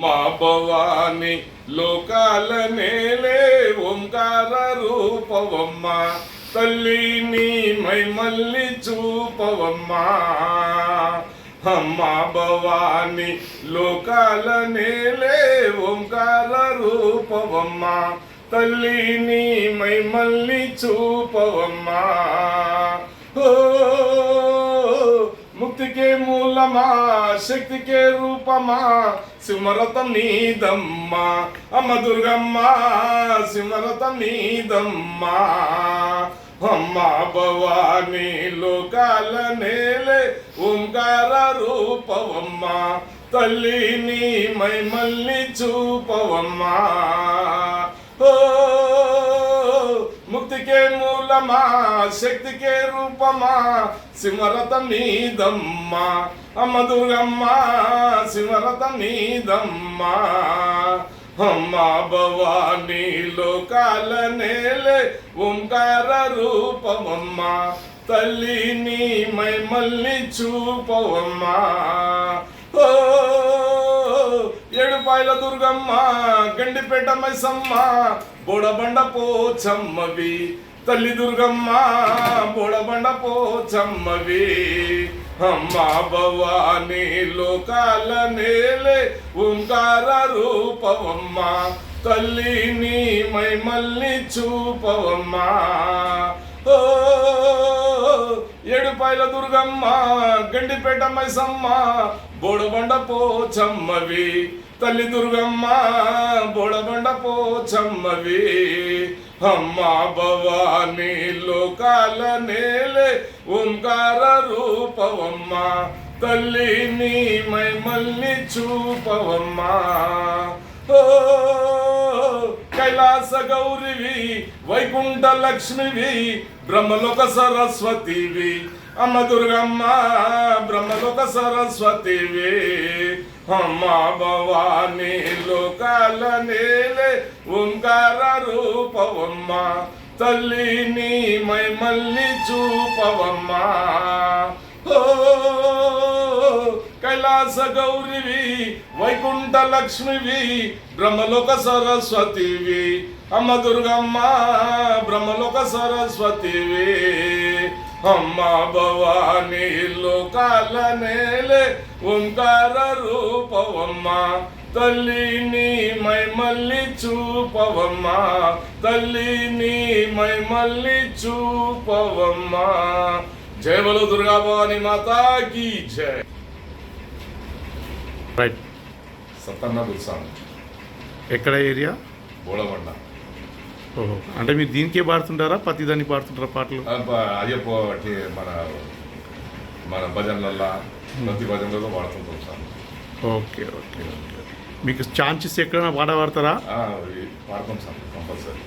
మా భవాని లోకాల నేలే ఓంకార రూపవమ్మ. తల్లి నీ మై మల్లి చూపవమ్మ. అమ్మ భవాని లోకాల నేలే ఓంకార రూపవమ్మ. తల్లి నీ మై మల్లి చూపవమ్మ. ఓ శక్తికే మూలమా? శక్తికే రూపమా? సిమరతం నీదమ్మ. అమ్మ దుర్గమ్మ సిమరతం నీదమ్మ. అమ్మ భవాని లోకాల నేలే ఓంకార రూపవమ్మ. తల్లి నీ మై మల్లి చూపవమ్మా. ఓ ముక్తికే మూలమా? శక్తికే రూపమా? సిమరత మీదమ్మా అమధురమ్మా సిమరత మీదమ్మా అమ్మా భవాని లోకాల నేలే ఓంకార రూపమమ్మా. తల్లి నీ మై మల్లి చూపవమ్మా. ఓ పాయల దుర్గమ్మ గండిపేట మైసమ్మ బోడబండ పోచమ్మవి. తల్లి దుర్గమ్మ బోడబండ పోచమ్మవి. అమ్మ భవాని లోకాల నేలే ఓంకార రూపవమ్మ తల్లి నీ మై మళ్ళీ చూపవమ్మా. ఓ ఏడుపాయల దుర్గమ్మ గండిపేట మైసమ్మ బోడబండ పోచమ్మవి. తల్లి దుర్గమ్మ బొడబండ పోచమ్మవి. అమ్మ భవాని లోకాల నేలే ఓంకార రూపవమ్మ. తల్లి నీ మై చూపవమ్మ. ఓ కైలాస గౌరివి వైకుంఠ లక్ష్మివి బ్రహ్మలోక సరస్వతివి. అమ్మ దుర్గమ్మ బ్రహ్మలోక సరస్వతివి అమ్మ భవాని లోకాల నేలే ఓంకార రూపవమ్మ తల్లి నీ మై మల్లి చూపవమ్మా. ఓ కైలాస గౌరివి వైకుంఠ లక్ష్మివి బ్రహ్మలోక సరస్వతివి. అమ్మ దుర్గమ్మ బ్రహ్మలోక సరస్వతివి. అమ్మ భవాని లోకాల నేలే ఓంకార రూపవమ్మ. తల్లి నీ మై మల్లి చూపవమ్మా. తల్లి నీ మై మల్లి చూపవమ్మా. జయ బలో దుర్గా భవాని మాతా కీ జయ. రైట్. సతన్న గురుస్వామి. ఎక్కడ ఏరియా? బోడబండ ఓహో అంటే మీరు దీనికే పాడుతుంటారా? ప్రతి దానికి పాడుతుంటారా పాటలు? అయ్యప్ప మన మన భజనలల్లా ప్రతి భజనలలో వాడుతుంటాం సార్. Okay okay okay. మీకు ఛాన్సెస్ ఎక్కడైనా పాట పాడతారా? వాడతాం సార్ కంపల్సరీ.